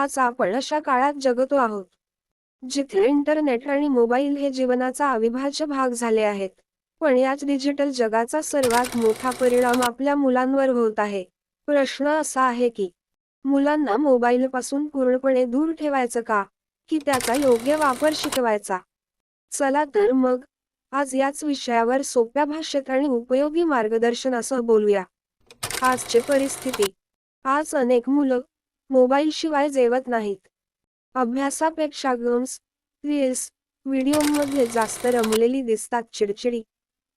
आज आपण अशा काळात जगतो आहोत जिथे इंटरनेट आणि मोबाईल हे जीवनाचा अविभाज्य भाग झाले आहेत. पण याच डिजिटल जगाचा सर्वात मोठा परिणाम आपल्या मुलांवर होत आहे. प्रश्न असा आहे की मुलांना मोबाईल पासून पूर्णपणे दूर ठेवायचं का? की त्याचा योग्य वापर शिकवायचा? चला तर मग आज याच विषयावर सोप्या भाषेत आणि उपयोगी मार्गदर्शन असं बोलूया. आजची परिस्थिती आज अनेक मुलं मोबाईलशिवाय जेवत नाहीत. अभ्यासापेक्षा गेम्स रील्स व्हिडिओमध्ये जास्त रमलेली दिसतात चिडचिडी.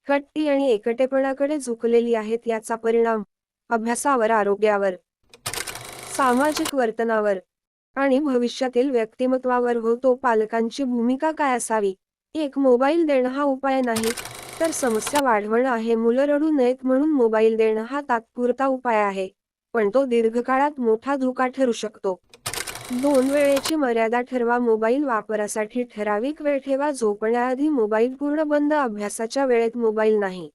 खट्टी आणि एकटेपणाकडे झुकलेली आहेत याचा परिणाम अभ्यासावर आरोग्यावर सामाजिक वर्तनावर आणि भविष्यातील व्यक्तिमत्वावर होतो. पालकांची भूमिका काय असावी? एक मोबाईल देणं हा उपाय नाही तर समस्या वाढवणं आहे. मुलं रडू नयेत म्हणून मोबाईल देणं हा तात्पुरता उपाय आहे. पण तो दीर्घकाळात मोठा धोका ठरू शकतो. दोन वेळेची मर्यादा ठरवा मोबाईल वापरासाठी ठराविक वेळ ठेवा झोपण्याआधी मोबाईल पूर्ण बंद अभ्यासाच्या वेळेत मोबाईल नाही.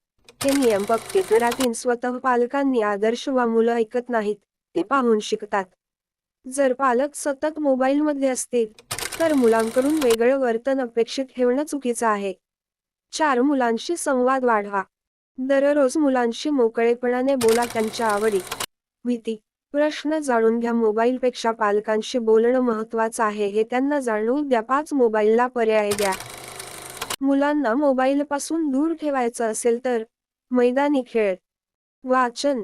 हे नियम पक्के घरातील स्वतः पालकांनी आदर्श वा मुलं ऐकत नाहीत ते पाहून शिकतात. जर पालक सतत मोबाईलमध्ये असतील तर मुलांकडून वेगळं वर्तन अपेक्षित ठेवणं चुकीचं आहे. चार मुलांशी संवाद वाढवा. दररोज मुलांशी मोकळेपणाने बोला त्यांच्या आवडी. भीती. प्रश्न जाणून घ्या. मोबाईलपेक्षा पालकांशी बोलणं महत्वाचं आहे हे त्यांना जाणवू द्या. पाच मोबाईलला पर्याय द्या. मुलांना मोबाईल पासून दूर ठेवायचं असेल तर? मैदानी खेळ. वाचन.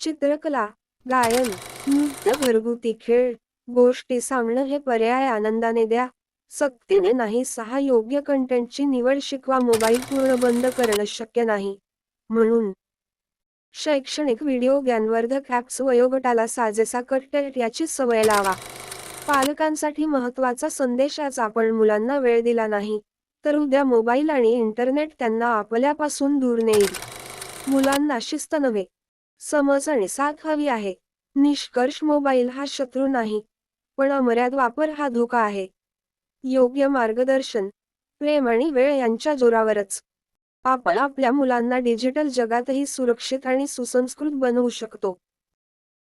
चित्रकला. गायन. नृत्य. घरगुती खेळ. गोष्टी सांगणं हे पर्याय आनंदाने द्या. सक्तीने नाही सहा योग्य कंटेंटची निवड शिकवा. मोबाईल पूर्ण बंद करणं शक्य नाही. म्हणून शैक्षणिक व्हिडिओ ज्ञानवर्धक ॲप्स वयोगटाला साजेसा कंटेंट याची सवय लावा. पालकांसाठी महत्त्वाचा संदेश आज आपण मुलांना वेळ दिला नाही तर उद्या मोबाईल आणि इंटरनेट त्यांना आपल्यापासून दूर नेईल. मुलांना शिस्त नव्हे समज आणि साथ हवी आहे. निष्कर्ष मोबाईल हा शत्रू नाही पण अमर्याद वापर हा धोका आहे. योग्य मार्गदर्शन प्रेम आणि वेळ यांच्या जोरावरच. आपण आपल्या मुलांना डिजिटल जगातही सुरक्षित आणि सुसंस्कृत बनवू शकतो.